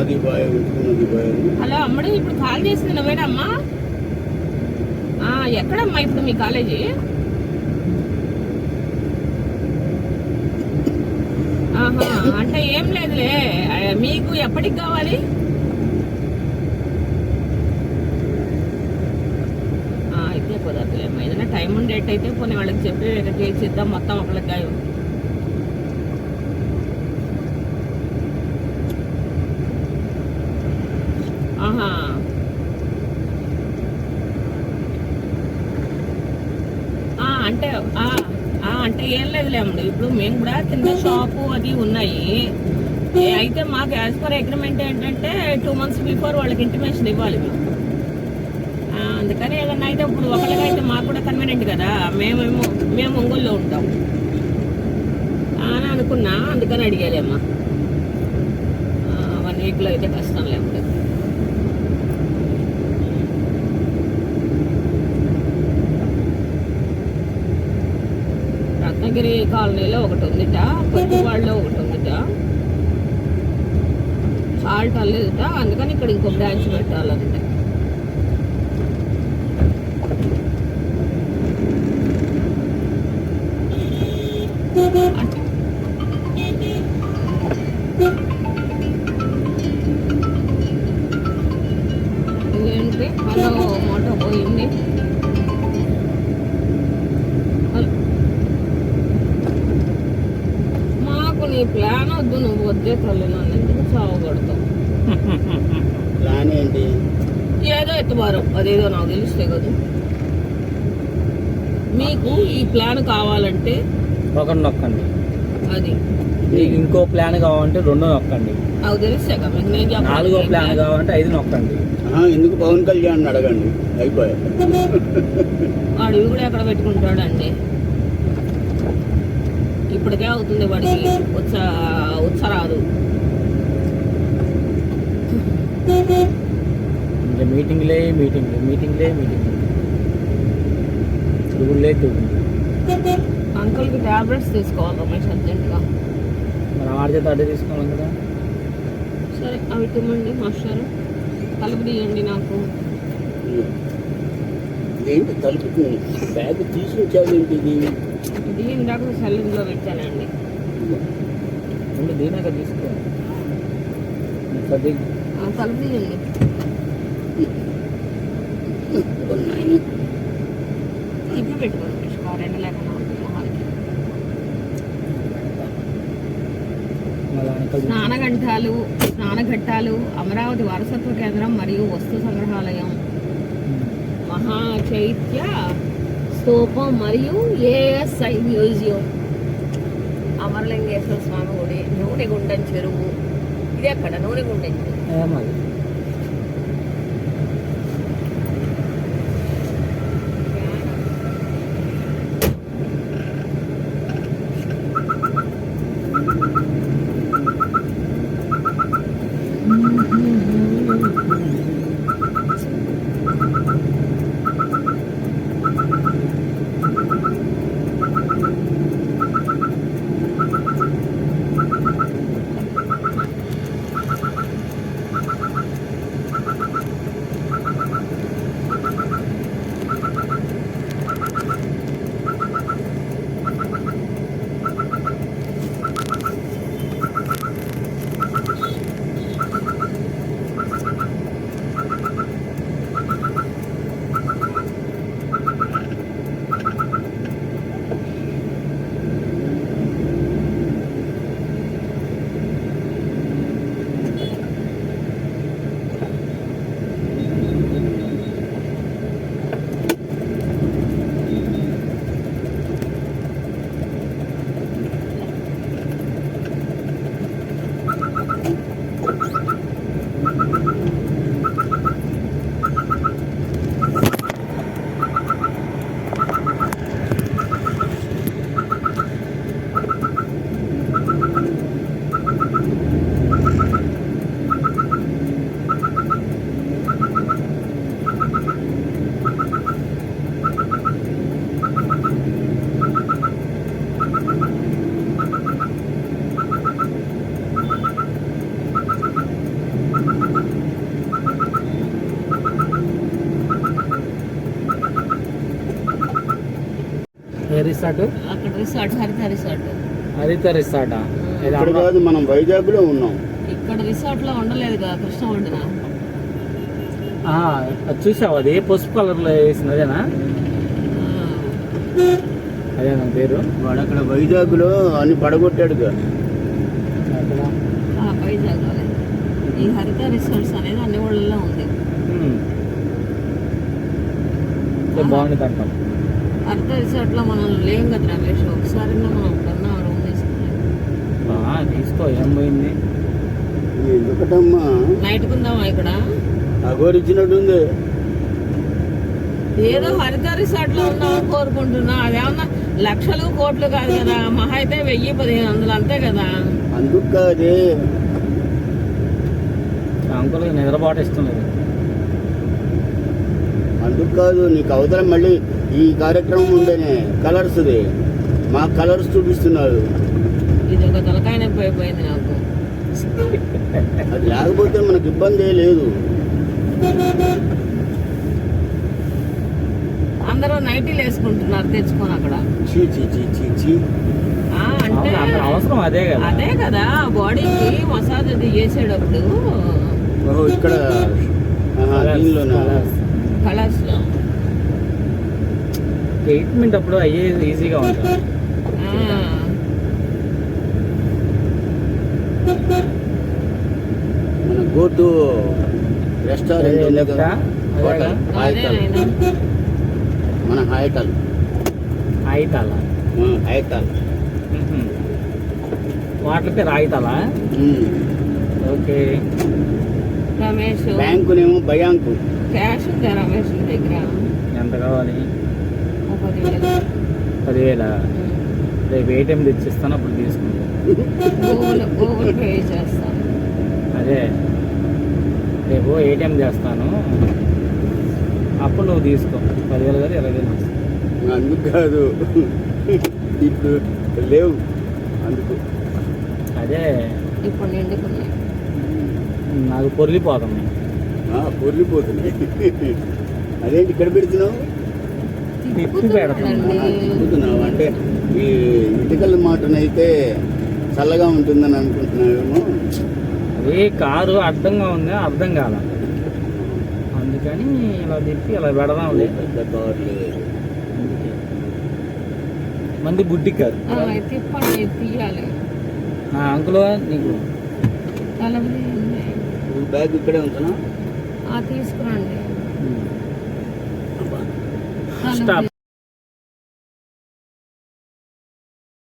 నది బాయ్ నది bye hello అమ్మడు ఇప్పుడు కాల్ చేసింది నువ్వేనమ్మా ఆ, ఎక్కడమ్మా ఇప్పుడు మీ కాలేజీ? ఆహా అంటే ఏం లేదులే. మీకు ఎప్పటికి కావాలి? ఆ, అయితే కుదరదులేమ్మా. ఏదైనా టైం ఉండేట్ అయితే పోనీ వాళ్ళకి చెప్పి ఇక్కడ చేసిద్దాం మొత్తం ఒకళ్ళకి ఆహా. అంటే అంటే ఏం లేదులే అమ్ముడు. ఇప్పుడు మేము కూడా కింద షాపు అది ఉన్నాయి. అయితే మాకు యాజ్ పర్ అగ్రిమెంట్ ఏంటంటే టూ మంత్స్ బిఫోర్ వాళ్ళకి ఇంటిమేషన్ ఇవ్వాలి మేము. అందుకని ఏదన్నా అయితే ఇప్పుడు అయితే మాకు కూడా కన్వీనియంట్ కదా. మేమేమో మేము ఒంగోలులో ఉంటాం. అని అనుకున్నా అందుకని అడిగేలేమ్మా వన్ వీక్లో అయితే కష్టం లేకుండా రత్నగిరి కాలనీలో ఒకటి ఉందిట పొద్దువాడలో ఒకటి ఉందిట. సాల్ట్ అల్లేదుట అందుకని ఇక్కడ ఇంకో బ్రాంచ్ పెట్టాలంటే. తల్లి నన్ను సావగొడతావు ప్లాన్ ఏంటి ఏదో ఎత్తుబారు అదేదో నాకు తెలిస్తే కదా. మీకు ఈ ప్లాన్ కావాలంటే ఒకటి నొక్కండి. అది. మీకు ఇంకో ప్లాన్ కావాలంటే రెండో నొక్కండి. నాకు తెలిస్తే కదా. మీకు నేను. నాలుగో ప్లాన్ కావాలంటే ఐదు నొక్కండి. ఎందుకు పవన్ కళ్యాణ్ అడగండి? అయిపోయా వాడు కూడా ఎక్కడ పెట్టుకుంటాడు అండి ఇప్పటికే అవుతుంది వాడికి ఉత్స ఉత్సరాదు. ఇంకా మీటింగ్లే మీటింగ్లు మీటింగ్లే మీటింగ్లు తిరుగులే తిరుగులు అంకుల్కి టాబ్లెట్స్ తీసుకోవాలి రమేష్ అర్జెంటుగా మరి ఆడ చేత అడ్డే తీసుకోవాలి కదా. సరే అవి తిమ్మండి మాస్టారు. కలుపు తీయండి నాకు. ఏంటి తలుపు బ్యాగ్ తీసుకొచ్చావు ఏంటి ఇది? ఇది ఇందాక సెల్లింగ్లో పెట్టానండి. ముందు దీనాక తీసుకో. కలుపు తీయండి. తిప్పి పెట్టుకోండి రెండు లేకుండా స్నానఘంటాలు స్నానఘట్టాలు అమరావతి వారసత్వ కేంద్రం మరియు వస్తు సంగ్రహాలయం. మహా చైత్య స్తూపం మరియు ఏఎస్ఐ మ్యూజియం అమరలింగేశ్వర స్వామి గుడి నూనెగుండం చెరువు. ఇది అక్కడ నూనెగుండం చెరువు. రిసార్ట్? అక్కడ రిసార్ట్ హరిత రిసార్ట్. హరిత రిసార్టా? ఇక్కడ కాదు మనం వైజాగ్లో ఉన్నాం. ఇక్కడ రిసార్ట్లో ఉండలేదు కదా కృష్ణ వండిన చూసావు? అది పసుపు కలర్లో వేసింది? అదేనా? అదే నా పేరు. వాడు అక్కడ వైజాగ్లో అన్ని పడగొట్టాడుగా అక్కడ. వైజాగ్. ఈ హరిత రిసార్ట్స్ అనేది అన్ని ఊళ్ళలో ఉంది. బాగుంది అంటాం హరిత రిసార్ట్లో మనం లేం కదా రమేష్. ఒకసారి మనం ఎప్పుడన్నా రూమ్ తీసుకున్నాం. తీసుకో ఏం పోయింది? ఎందుకటమ్మా? నైట్ కుందామా ఇక్కడ? అగోరిచ్చినట్టుంది ఏదో హరిత రిసార్ట్లో ఉందామని కోరుకుంటున్నా. అదేమన్నా లక్షలు కోట్లు కాదు కదా. మహా అయితే వెయ్యి పదిహేను వందలు అంతే కదా. అందుకు కాదే. అంకుల్ నిద్రపాటు లేదు అందుకు కాదు నీకు అవతల మళ్ళీ ఈ కార్యక్రమం ఉందనే కలర్స్ది మా కలర్స్ చూపిస్తున్నారు. ఇది ఒక తలకాయ నొప్పి అయిపోయింది నాకు. అది లేకపోతే మనకు ఇబ్బంది ఏ లేదు. అందరూ నైటీలు వేసుకుంటున్నారు తెచ్చుకొని అక్కడ. చీ చీ చీ చీ చీ. ఆ, అంటే అవసరం అదే కదా. అదే కదా బాడీకి మసాజ్ అది చేసేటప్పుడు. ఇక్కడ దీనిలోనా? కలర్స్లో ట్రీట్మెంట్ అప్పుడు అయ్యే ఈజీగా ఉంటుంది. మన గో టు రెస్టారెంట్ హోటల్ నాయనా. మన హాయటల్ ఆయితాల హాయటల్ వాటర్ పేరు ఆయితాలా ఓకే. రమేష్. బ్యాంకునేమో భయాంకు క్యాష్ ఉందా రమేష్ దగ్గర? ఎంత కావాలి? పదివేలు రేపు ఏటీఎం తెచ్చిస్తాను అప్పుడు తీసుకుంటాను గూగుల్ గూగుల్ పే చేస్తాను. అదే రేపు ఏటీఎం చేస్తాను. అప్పుడు నువ్వు తీసుకో. పదివేలు కాదు ఇరవై వేలు. అందుకు కాదు. ఇప్పుడు లేవు. అందుకు. అదే అదే ఇప్పుడు నిండుకున్నాయి. నాకు పొరిలిపోతుంది ఆ, పొర్లిపోతున్నాయి. అదేంటి ఇక్కడ పెడుతున్నావు? తిప్పి అంటే ఈ ఇటుకల మాటనైతే చల్లగా ఉంటుందని అనుకుంటున్నావేమో. అదే కారు అడ్డంగా ఉంది? అర్థం కాల. అందుకని ఇలా తిప్పి ఇలా పెడదాంలే. పెద్ద కార్లు మంది బుడ్డి కాదు ఆ, తిప్పండి తీయాలి. అంకుల్ నీకు. బ్యాగ్ ఇక్కడే ఉంటున్నా ఆ తీసుకురండి. stop.